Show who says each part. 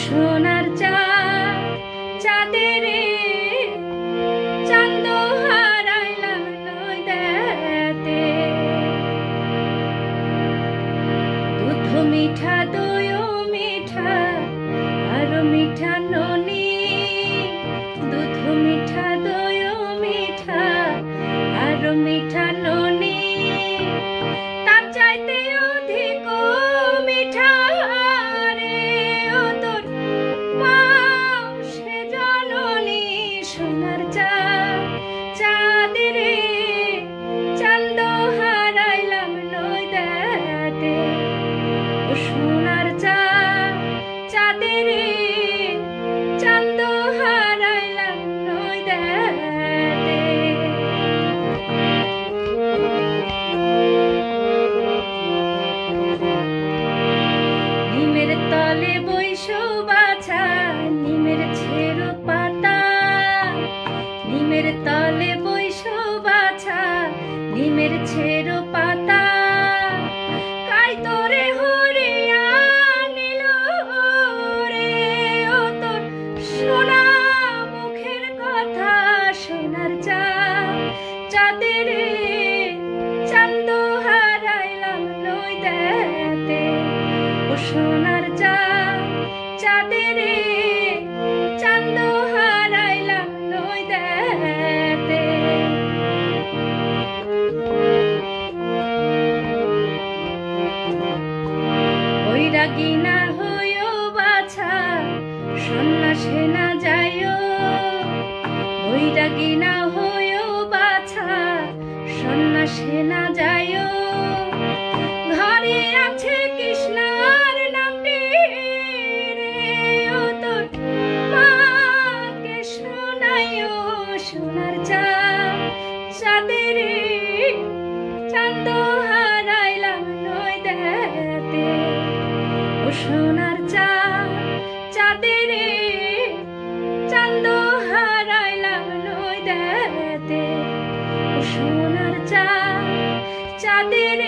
Speaker 1: সোনার চা মিঠা ননি, তার চাইতে অধিক মিঠা রে ও তোর সে জননী সোনার চা, চাঁদের চান্দ হারাইলাম নইদাতে ও সোনার চা, চাঁদের নিমের ছেড়ো পাতা। কাই তোরে হরিয়া নিল রে। ও তোর সোনা মুখের কথা সোনার চা চাঁদের চান্দ হারাইলাম নইদাতে ও সোনার বৈরাগী না হইও বাছা, সন্ন্যাসে না যাইও। বৈরাগী না হইও বাছা, সন্ন্যাসে না যাইও। ঘরে আছে কৃষ্ণার নামটি তোর মাকে শোনাইও সোনার চা চাঁদের সোনার চা চাঁদের চান্দ হারাইলাম নই দেতে সোনার চা চাঁদের